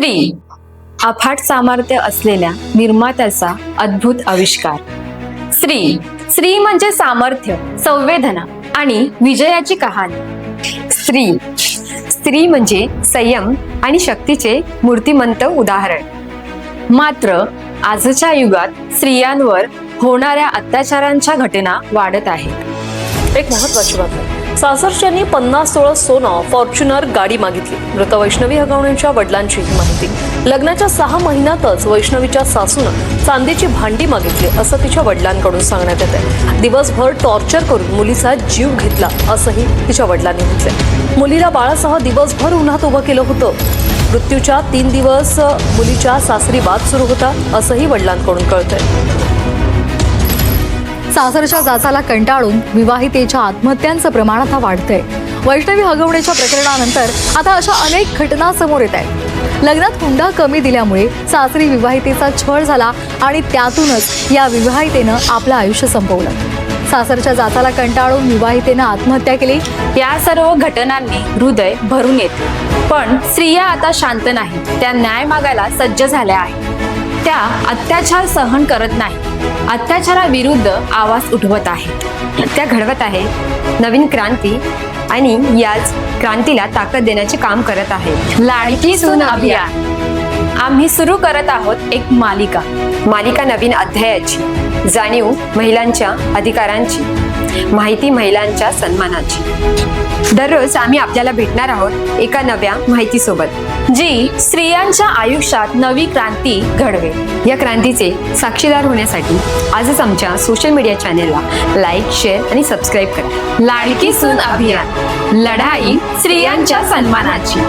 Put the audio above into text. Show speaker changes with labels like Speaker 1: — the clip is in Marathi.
Speaker 1: स्त्री अफाट सामर्थ्य असलेल्या निर्मात्याचा अद्भुत आविष्कार. स्त्री स्त्री म्हणजे सामर्थ्य संवेदना आणि विजयाची कहाणी. स्त्री स्त्री म्हणजे संयम आणि शक्तीचे मूर्तिमंत उदाहरण. मात्र आजच्या युगात स्त्रियांवर होणाऱ्या अत्याचारांच्या घटना वाढत आहेत.
Speaker 2: एक महत्वाची बातमी सासरच्यांनी पन्नास तोळं सोनं फॉर्च्युनर गाडी मागितली. मृत वैष्णवी हगवण्याच्या वडिलांची ही माहिती. लग्नाच्या सहा महिन्यातच वैष्णवीच्या सासूनं चांदीची भांडी मागितली असं तिच्या वडिलांकडून सांगण्यात येते दिवसभर टॉर्चर करून मुलीचा जीव घेतला असंही तिच्या वडिलांनी म्हटलंय. मुलीला बाळासह दिवसभर उन्हात उभं केलं होतं. मृत्यूच्या तीन दिवस मुलीच्या सासरी वाद सुरू होता असंही वडिलांकडून कळतंय.
Speaker 3: सासरच्या जाचाला कंटाळून विवाहितेच्या आत्महत्यांचं प्रमाण आता वाढतंय. वैष्णवी हगवण्याच्या प्रकरणानंतर आता अशा अनेक घटना समोर येत आहेत. लग्नात हुंडा कमी दिल्यामुळे सासरी विवाहितेचा छळ झाला आणि त्यातूनच या विवाहितेनं आपलं आयुष्य संपवलं. सासरच्या जाताला कंटाळून विवाहितेनं आत्महत्या केली.
Speaker 1: या सर्व घटनांनी हृदय भरून येते. पण स्त्रिया आता शांत नाही त्या न्याय मागायला सज्ज झाल्या आहेत. त्या अत्याचार सहन करत नाही अत्याचाराविरुद्ध आवाज उठवत आहेत त्या घडवत आहे. नवीन क्रांती आणि याच क्रांतीला ताकद देण्याचे काम करत आहे. लाडकी सून अभियान. आम्ही सुरू करत आहोत एक मालिका. मालिका नवीन अध्यायाची. जाणीव महिलांच्या अधिकारांची. माहिती महिलांच्या सन्मानाची. दररोज आम्ही आपल्याला भेटणार आहोत एका नव्या माहितीसोबत जी स्त्रियांच्या आयुष्यात नवी क्रांती घडवे या क्रांतीचे साक्षीदार होण्यासाठी आजच आमच्या सोशल मीडिया चॅनेलला लाईक शेअर आणि सबस्क्राईब करा. लाडकी सून अभियान लढाई स्त्रियांच्या सन्मानाची.